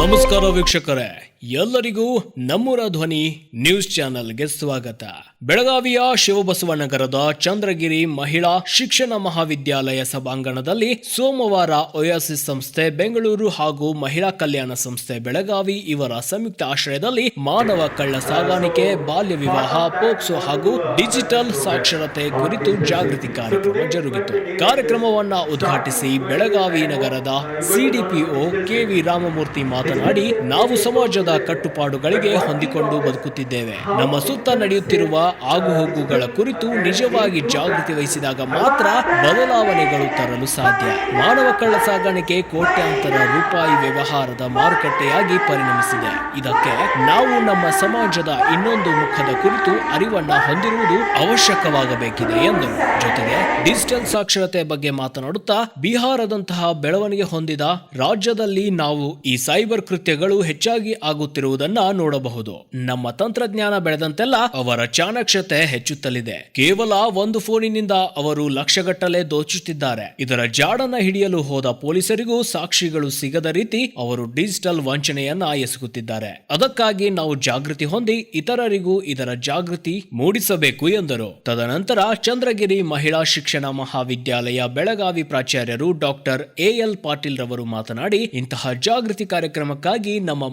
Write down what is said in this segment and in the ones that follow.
नमस्कार वीक्षकरे ಎಲ್ಲರಿಗೂ ನಮ್ಮೂರ ಧ್ವನಿ ನ್ಯೂಸ್ ಚಾನೆಲ್ಗೆ ಸ್ವಾಗತ. ಬೆಳಗಾವಿಯ ಶಿವಬಸವನಗರದ ಚಂದ್ರಗಿರಿ ಮಹಿಳಾ ಶಿಕ್ಷಣ ಮಹಾವಿದ್ಯಾಲಯ ಸಭಾಂಗಣದಲ್ಲಿ ಸೋಮವಾರ ಒಯಾಸಿಸ್ ಸಂಸ್ಥೆ, ಬೆಂಗಳೂರು ಹಾಗೂ ಮಹಿಳಾ ಕಲ್ಯಾಣ ಸಂಸ್ಥೆ ಬೆಳಗಾವಿ ಇವರ ಸಂಯುಕ್ತ ಆಶ್ರಯದಲ್ಲಿ ಮಾನವ ಕಳ್ಳ ಸಾಗಾಣಿಕೆ, ಬಾಲ್ಯ ವಿವಾಹ, ಪೋಕ್ಸೋ ಹಾಗೂ ಡಿಜಿಟಲ್ ಸಾಕ್ಷರತೆ ಕುರಿತು ಜಾಗೃತಿ ಕಾರ್ಯಕ್ರಮ ಜರುಗಿತು. ಕಾರ್ಯಕ್ರಮವನ್ನ ಉದ್ಘಾಟಿಸಿ ಬೆಳಗಾವಿ ನಗರದ ಸಿಡಿಪಿಒ ಕೆವಿ ರಾಮಮೂರ್ತಿ ಮಾತನಾಡಿ, ನಾವು ಸಮಾಜದ ಕಟ್ಟುಪಾಡುಗಳಿಗೆ ಹೊಂದಿಕೊಂಡು ಬದುಕುತ್ತಿದ್ದೇವೆ. ನಮ್ಮ ಸುತ್ತ ನಡೆಯುತ್ತಿರುವ ಆಗುಹೋಗುಗಳ ಕುರಿತು ನಿಜವಾಗಿ ಜಾಗೃತಿ ವಹಿಸಿದಾಗ ಮಾತ್ರ ಬದಲಾವಣೆಗಳು ತರಲು ಸಾಧ್ಯ. ಮಾನವ ಕಳ್ಳ ಸಾಗಾಣಿಕೆ ಕೋಟ್ಯಾಂತರ ರೂಪಾಯಿ ವ್ಯವಹಾರದ ಮಾರುಕಟ್ಟೆಯಾಗಿ ಪರಿಣಮಿಸಿದೆ. ಇದಕ್ಕೆ ನಾವು ನಮ್ಮ ಸಮಾಜದ ಇನ್ನೊಂದು ಮುಖದ ಕುರಿತು ಅರಿವನ್ನ ಹೊಂದಿರುವುದು ಅವಶ್ಯಕವಾಗಬೇಕಿದೆ ಎಂದರು. ಜೊತೆಗೆ ಡಿಜಿಟಲ್ ಸಾಕ್ಷರತೆ ಬಗ್ಗೆ ಮಾತನಾಡುತ್ತಾ ಬಿಹಾರದಂತಹ ಬೆಳವಣಿಗೆ ಹೊಂದಿದ ರಾಜ್ಯದಲ್ಲಿ ನಾವು ಈ ಸೈಬರ್ ಕೃತ್ಯಗಳು ಹೆಚ್ಚಾಗಿ ಆಗುತ್ತಿರುವುದನ್ನ ನೋಡಬಹುದು. ನಮ್ಮ ತಂತ್ರಜ್ಞಾನ ಬೆಳೆದಂತೆಲ್ಲ ಅವರ ಚಾಣಕ್ಷತೆ ಹೆಚ್ಚುತ್ತಲಿದೆ. ಕೇವಲ ಒಂದು ಫೋನಿನಿಂದ ಅವರು ಲಕ್ಷಗಟ್ಟಲೆ ದೋಚುತ್ತಿದ್ದಾರೆ. ಇದರ ಜಾಡನ್ನ ಹಿಡಿಯಲು ಹೋದ ಪೊಲೀಸರಿಗೂ ಸಾಕ್ಷಿಗಳು ಸಿಗದ ರೀತಿ ಅವರು ಡಿಜಿಟಲ್ ವಂಚನೆಯನ್ನ ಎಸಗುತ್ತಿದ್ದಾರೆ. ಅದಕ್ಕಾಗಿ ನಾವು ಜಾಗೃತಿ ಹೊಂದಿ ಇತರರಿಗೂ ಇದರ ಜಾಗೃತಿ ಮೂಡಿಸಬೇಕು ಎಂದರು. ತದನಂತರ ಚಂದ್ರಗಿರಿ ಮಹಿಳಾ ಶಿಕ್ಷಣ ಮಹಾವಿದ್ಯಾಲಯ ಬೆಳಗಾವಿ ಪ್ರಾಚಾರ್ಯರು ಡಾಕ್ಟರ್ ಎಎಲ್ ಪಾಟೀಲ್ ರವರು ಮಾತನಾಡಿ, ಇಂತಹ ಜಾಗೃತಿ ಕಾರ್ಯಕ್ರಮಕ್ಕಾಗಿ ನಮ್ಮ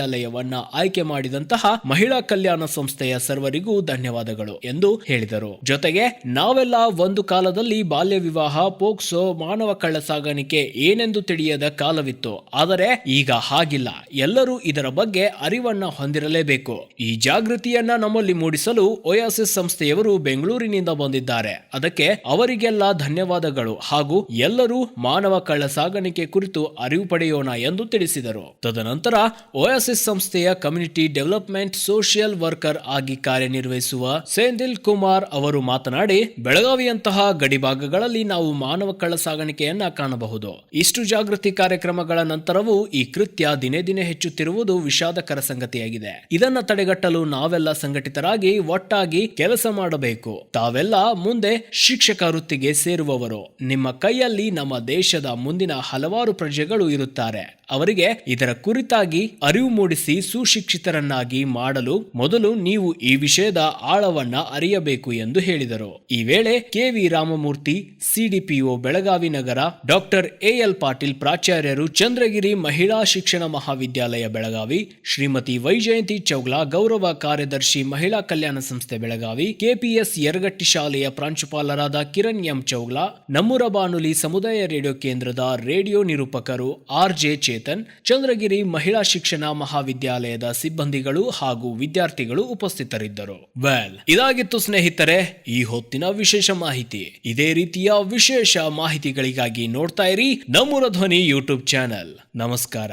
ಮಹಾವಿದ್ಯಾಲಯವನ್ನ ಆಯ್ಕೆ ಮಾಡಿದಂತಹ ಮಹಿಳಾ ಕಲ್ಯಾಣ ಸಂಸ್ಥೆಯ ಸರ್ವರಿಗೂ ಧನ್ಯವಾದಗಳು ಎಂದು ಹೇಳಿದರು. ಜೊತೆಗೆ, ನಾವೆಲ್ಲ ಒಂದು ಕಾಲದಲ್ಲಿ ಬಾಲ್ಯ ವಿವಾಹ ಪೋಕ್ಸೋ ಮಾನವ ಕಳ್ಳ ಸಾಗಾಣಿಕೆ ಏನೆಂದು ತಿಳಿಯದ ಕಾಲವಿತ್ತು. ಆದರೆ, ಈಗ ಹಾಗಿಲ್ಲ. ಎಲ್ಲರೂ ಇದರ ಬಗ್ಗೆ ಅರಿವನ್ನ ಹೊಂದಿರಲೇಬೇಕು. ಈ ಜಾಗೃತಿಯನ್ನ ನಮ್ಮಲ್ಲಿ ಮೂಡಿಸಲು ಒಯಾಸಿಸ್ ಸಂಸ್ಥೆಯವರು ಬೆಂಗಳೂರಿನಿಂದ ಬಂದಿದ್ದಾರೆ. ಅದಕ್ಕೆ ಅವರಿಗೆಲ್ಲ ಧನ್ಯವಾದಗಳು. ಹಾಗೂ ಎಲ್ಲರೂ ಮಾನವ ಕಳ್ಳ ಸಾಗಾಣಿಕೆ ಕುರಿತು ಅರಿವು ಪಡೆಯೋಣ ಎಂದು ತಿಳಿಸಿದರು. ತದನಂತರ ಒಯಾಸಿಸ್ ಸಂಸ್ಥೆಯ ಕಮ್ಯುನಿಟಿ ಡೆವಲಪ್ಮೆಂಟ್ ಸೋಷಿಯಲ್ ವರ್ಕರ್ ಆಗಿ ಕಾರ್ಯನಿರ್ವಹಿಸುವ ಸೇಂದಿಲ್ ಕುಮಾರ್ ಅವರು ಮಾತನಾಡಿ, ಬೆಳಗಾವಿಯಂತಹ ಗಡಿಭಾಗಗಳಲ್ಲಿ ನಾವು ಮಾನವ ಕಳ್ಳ ಸಾಗಾಣಿಕೆಯನ್ನ ಕಾಣಬಹುದು. ಇಷ್ಟು ಜಾಗೃತಿ ಕಾರ್ಯಕ್ರಮಗಳ ನಂತರವೂ ಈ ಕೃತ್ಯ ದಿನೇ ದಿನೇ ಹೆಚ್ಚುತ್ತಿರುವುದು ವಿಷಾದಕರ ಸಂಗತಿಯಾಗಿದೆ. ಇದನ್ನ ತಡೆಗಟ್ಟಲು ನಾವೆಲ್ಲ ಸಂಘಟಿತರಾಗಿ ಒಟ್ಟಾಗಿ ಕೆಲಸ ಮಾಡಬೇಕು. ತಾವೆಲ್ಲ ಮುಂದೆ ಶಿಕ್ಷಕ ವೃತ್ತಿಗೆ ಸೇರುವವರು. ನಿಮ್ಮ ಕೈಯಲ್ಲಿ ನಮ್ಮ ದೇಶದ ಮುಂದಿನ ಹಲವಾರು ಪ್ರಜೆಗಳು ಇರುತ್ತಾರೆ. ಅವರಿಗೆ ಇದರ ಕುರಿತಾಗಿ ಅರಿವು ಮೂಡಿಸಿ ಸುಶಿಕ್ಷಿತರನ್ನಾಗಿ ಮಾಡಲು ಮೊದಲು ನೀವು ಈ ವಿಷಯದ ಆಳವನ್ನ ಅರಿಯಬೇಕು ಎಂದು ಹೇಳಿದರು. ಈ ವೇಳೆ ಕೆವಿ ರಾಮಮೂರ್ತಿ ಸಿಡಿಪಿಒ ಬೆಳಗಾವಿ ನಗರ, ಡಾಕ್ಟರ್ ಎಎಲ್ ಪಾಟೀಲ್ ಪ್ರಾಚಾರ್ಯರು ಚಂದ್ರಗಿರಿ ಮಹಿಳಾ ಶಿಕ್ಷಣ ಮಹಾವಿದ್ಯಾಲಯ ಬೆಳಗಾವಿ, ಶ್ರೀಮತಿ ವೈಜಯಂತಿ ಚೌಗ್ಲಾ ಗೌರವ ಕಾರ್ಯದರ್ಶಿ ಮಹಿಳಾ ಕಲ್ಯಾಣ ಸಂಸ್ಥೆ ಬೆಳಗಾವಿ, ಕೆಪಿಎಸ್ ಯರಗಟ್ಟಿ ಶಾಲೆಯ ಪ್ರಾಂಶುಪಾಲರಾದ ಕಿರಣ್ ಎಂ. ಚೌಗ್ಲಾ, ನಮ್ಮೂರ ಬಾನುಲಿ ಸಮುದಾಯ ರೇಡಿಯೋ ಕೇಂದ್ರದ ರೇಡಿಯೋ ನಿರೂಪಕರು ಆರ್ ಜೆ ಚೇತನ್, ಚಂದ್ರಗಿರಿ ಮಹಿಳಾ ಶಿಕ್ಷಣ ಮಹಾವಿದ್ಯಾಲಯದ ಸಿಬ್ಬಂದಿಗಳು ಹಾಗೂ ವಿದ್ಯಾರ್ಥಿಗಳು ಉಪಸ್ಥಿತರಿದ್ದರು. ವೆಲ್, ಇದಾಗಿತ್ತು ಸ್ನೇಹಿತರೆ, ಈ ಹೊತ್ತಿನ ವಿಶೇಷ ಮಾಹಿತಿ. ಇದೇ ರೀತಿಯ ವಿಶೇಷ ಮಾಹಿತಿಗಳಿಗಾಗಿ ನೋಡ್ತಾ ಇರಿ ನಮ್ಮೂರ ಧ್ವನಿ ಯೂಟ್ಯೂಬ್ ಚಾನೆಲ್. ನಮಸ್ಕಾರ.